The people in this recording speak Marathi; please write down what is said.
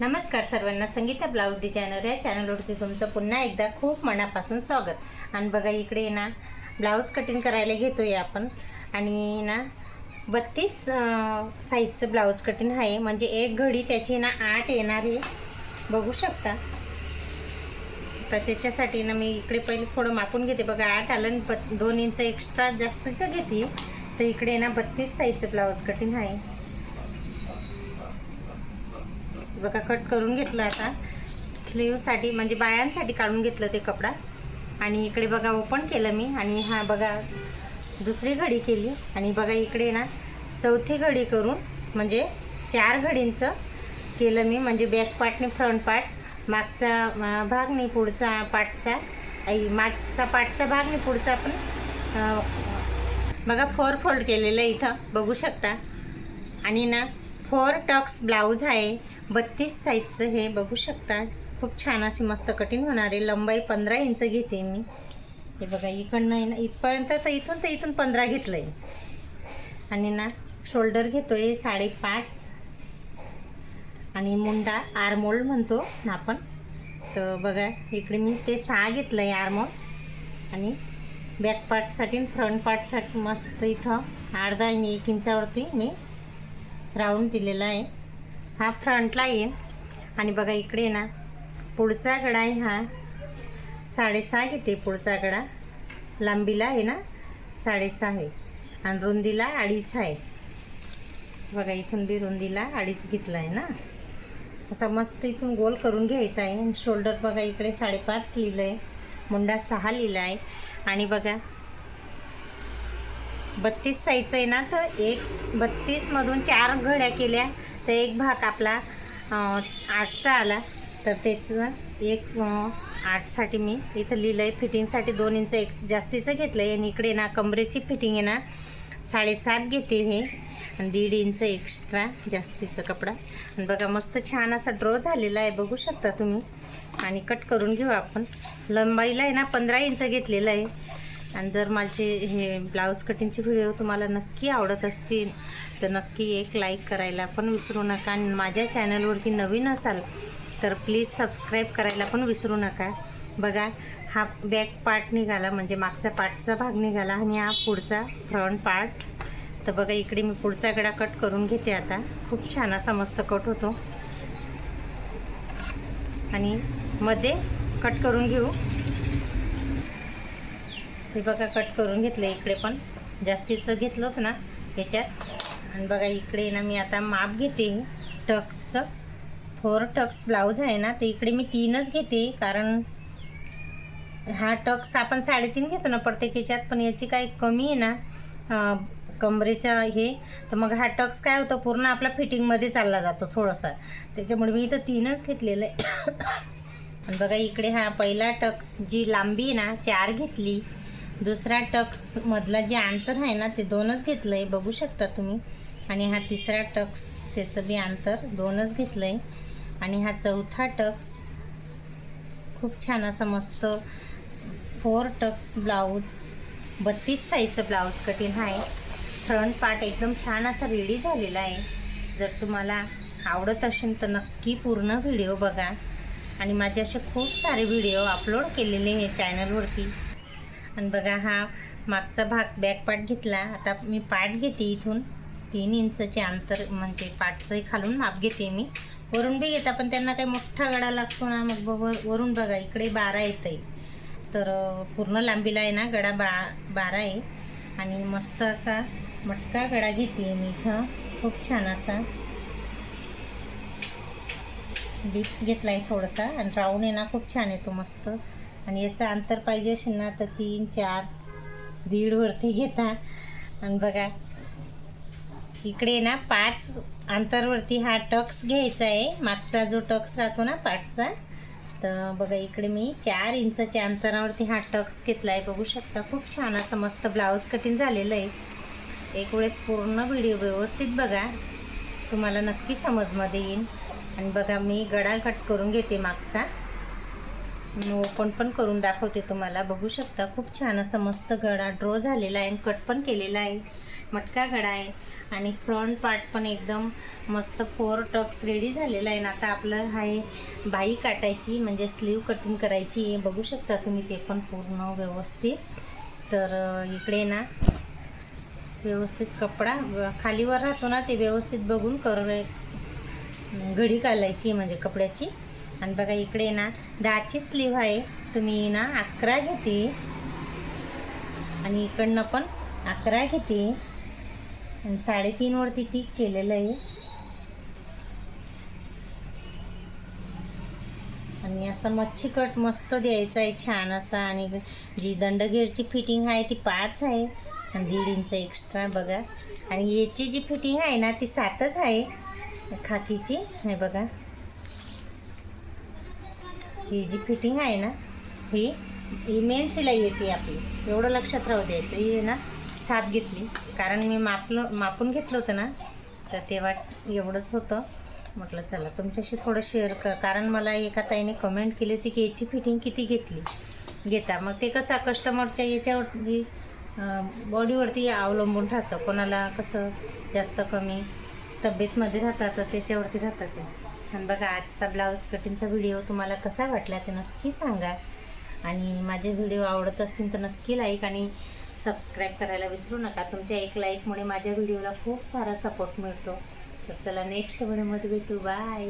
नमस्कार सर्वांना. संगीता ब्लाऊज डिझायनर या चॅनलवरती तुमचं पुन्हा एकदा खूप मनापासून स्वागत. आणि बघा इकडे ना ब्लाऊज कटिंग करायला घेतो आहे आपण. आणि ना बत्तीस साईजचं ब्लाऊज कटिंग आहे. म्हणजे एक घडी त्याची ना आठ येणार आहे. बघू शकता. तर त्याच्यासाठी ना मी इकडे पहिले थोडं मापून घेते. बघा आठ आलं ब दोन इंच एक्स्ट्रा जास्तीचं घेते. तर इकडे ना बत्तीस साईजचं ब्लाऊज कटिंग आहे. बघा कट करून घेतलं आता. स्लीवसाठी म्हणजे बायांसाठी काढून घेतलं ते कपडा. आणि इकडे बघा ओपन केलं मी. आणि हा बघा दुसरी घडी केली. आणि बघा इकडे ना चौथी घडी करून म्हणजे चार घडींचं केलं मी. म्हणजे बॅक पार्टने फ्रंट पार्ट मागचा भाग नाही पुढचा पार्टचा आई मागचा पार्टचा भाग नाही पुढचा पण बघा फोर फोल्ड केलेलं इथं. बघू शकता. आणि ना फोर टक्स ब्लाऊज आहे. बत्तीस साईजचं हे बघू शकता. खूप छान अशी मस्त कटिंग होणार आहे. लंबाई पंधरा इंच घेते मी. हे बघा इकडनं आहे ना इथपर्यंत तर इथून तर इथून पंधरा घेतलं आहे आणि ना शोल्डर घेतो आहे साडेपाच. आणि मुंडा आरमोल म्हणतो आपण. तर बघा इकडे मी ते सहा घेतलं आहे आरमोल आणि बॅक पार्टसाठी आणि फ्रंट पार्टसाठी मस्त इथं अर्धा आणि एक इंचावरती मी राऊंड दिलेला आहे. हा फ्रंटला येईल आणि बघा इकडे ना पुढचा गडा आहे हा. साडेसहा घेते पुढचा गडा. लांबीला आहे ना साडेसहा आहे. आणि रुंदीला अडीच आहे. बघा इथून बी रुंदीला अडीच घेतला आहे ना. असा मस्त इथून गोल करून घ्यायचा आहे. आणि शोल्डर बघा इकडे साडेपाच लिहिलं आहे मुंडा सहा लिहिला आहे आणि बघा बत्तीस साईजचं आहे ना तर एक बत्तीसमधून चार घड्या केल्या. तर एक भाग आपला आठचा आला. तर त्याचं एक आठसाठी मी इथं लिहिलं आहे फिटिंगसाठी दोन इंच एक जास्तीचं घेतलं आहे आणि इकडे ना कमरेची फिटिंग आहे ना साडेसात घेते हे. आणि दीड इंच एक्स्ट्रा जास्तीचा कपडा. आणि बघा मस्त छान असा ड्रॉ झालेला आहे. बघू शकता तुम्ही. आणि कट करून घेऊ आपण. लंबाईला आहे ना पंधरा इंच घेतलेलं आहे. आणि जर माझे हे ब्लाऊज कटिंगचे व्हिडिओ तुम्हाला नक्की आवडत असतील तर नक्की एक लाईक करायला पण विसरू नका. आणि माझ्या चॅनलवरती नवीन असाल तर प्लीज सबस्क्राईब करायला पण विसरू नका. बघा हा बॅक पार्ट निघाला म्हणजे मागचा पार्टचा भाग निघाला आणि हा पुढचा फ्रंट पार्ट तर बघा इकडे मी पुढचा गडा कट करून घेते आता. खूप छान असा मस्त कट होतो. आणि मध्ये कट करून घेऊ. हे बघा कट करून घेतलं इकडे पण. जास्तीचं घेतलं होतं ना याच्यात. आणि बघा इकडे ना मी आता माप घेते. टक्सचं फोर टक्स ब्लाऊज आहे ना ते इकडे मी तीनच घेते कारण हा टक्स आपण साडेतीन घेतो ना प्रत्येक याच्यात पण याची काही कमी आहे ना कमरेचा हे. तर मग हा टक्स काय होतं पूर्ण आपला फिटिंगमध्ये चालला जातो थोडासा. त्याच्यामुळे मी इथं तीनच घेतलेलं आहे. आणि बघा इकडे हा पहिला टक्स जी लांबी आहे ना चार घेतली. दुसरा टक्स मधला जे अंतर आहे ना ते दोनच घेतलं आहे बघू शकता तुम्ही. आणि हा तिसरा टक्स त्याचं बी अंतर दोनच घेतलं आहे आणि हा चौथा टक्स खूप छान असा मस्त फोर टक्स ब्लाऊज बत्तीस साईजचं ब्लाऊज कटिंग आहे. फ्रंट पार्ट एकदम छान असा रेडी झालेला आहे. जर तुम्हाला आवडत असेल तर नक्की पूर्ण व्हिडिओ बघा. आणि माझे असे खूप सारे व्हिडिओ अपलोड केलेले आहे चॅनलवरती आणि बघा हा मागचा भाग बॅक पार्ट घेतला. आता मी पार्ट घेते इथून. तीन इंचचे अंतर म्हणजे पार्टचं खालून माप घेते मी. वरून बी घेता पण त्यांना काही मोठा गडा लागतो ना मग बघ वरून बघा इकडे बारा येतं आहे तर पूर्ण लांबीला आहे ना गडा बा बारा आहे. आणि मस्त असा मटका गडा घेते मी इथं. खूप छान असा. डीप घेतला आहे थोडासा. आणि राऊंड आहे ना खूप छान येतो मस्त. आणि याचं अंतर पाहिजे असेल ना तर तीन चार दीडवरती घेता. आणि बघा इकडे ना पाच अंतरवरती हा टक्स घ्यायचा आहे. मागचा जो टक्स राहतो ना पाठचा तर बघा इकडे मी चार इंचच्या अंतरावरती हा टक्स घेतला आहे बघू शकता खूप छान असं मस्त ब्लाऊज कटिंग झालेलं आहे. एक वेळेस पूर्ण व्हिडिओ व्यवस्थित बघा. तुम्हाला नक्की समजमध्ये येईल आणि बघा मी गडा कट करून घेते मागचा. ओपन पण करून दाखवते तुम्हाला. बघू शकता खूप छान असं मस्त गळा ड्रॉ झालेला आहे कट पण केलेला आहे. मटका गळा आहे. आणि फ्रंट पार्ट पण एकदम मस्त फोर टक्स रेडी झालेला आहे. ना आता आपलं आहे बाई काटायची म्हणजे स्लीव कटिंग करायची आहे. बघू शकता तुम्ही ते पण पूर्ण व्यवस्थित. तर इकडे ना व्यवस्थित कपडा खालीवर राहतो ना ते व्यवस्थित बघून कर घडी घालायची म्हणजे कपड्याची. आणि बघा इकडे ना दहाची स्लीव आहे. तुम्ही ना अकरा घेते. आणि इकडनं पण अकरा घेते. आणि साडेतीनवरती ठीक केलेलं आहे. आणि असा मच्छी कट मस्त द्यायचा आहे छान असा. आणि जी दंडगेरची फिटिंग आहे ती पाच आहे. आणि दीड इंच एक्स्ट्रा बघा. आणि याची जी फिटिंग आहे ना ती सातच आहे. खाकीची. हे बघा. ही जी फिटिंग आहे ना ही ही मेन शिलाई येते आपली. एवढं लक्षात राहू द्यायचं. ही आहे ना साथ घेतली. कारण मी मापलं मापून घेतलं होतं ना तर तेव्हा एवढंच होतं. म्हटलं चला तुमच्याशी थोडं शेअर कर. कारण मला एका ताईने कमेंट केली होती की याची फिटिंग किती घेतली. घेता. मग ते कसं कस्टमरच्या याच्यावरती बॉडीवरती अवलंबून राहतं. कोणाला कसं जास्त कमी तब्येतमध्ये राहतात तर त्याच्यावरती राहतात ते. आणि बघा आजचा ब्लाऊज कटिंगचा व्हिडिओ तुम्हाला कसा वाटला ते नक्की सांगा. आणि माझे व्हिडिओ आवडत असतील तर नक्की लाईक आणि सबस्क्राईब करायला विसरू नका. तुमच्या एक लाईकमुळे माझ्या व्हिडिओला खूप सारा सपोर्ट मिळतो. तर चला नेक्स्ट व्हिडिओमध्ये भेटू. बाय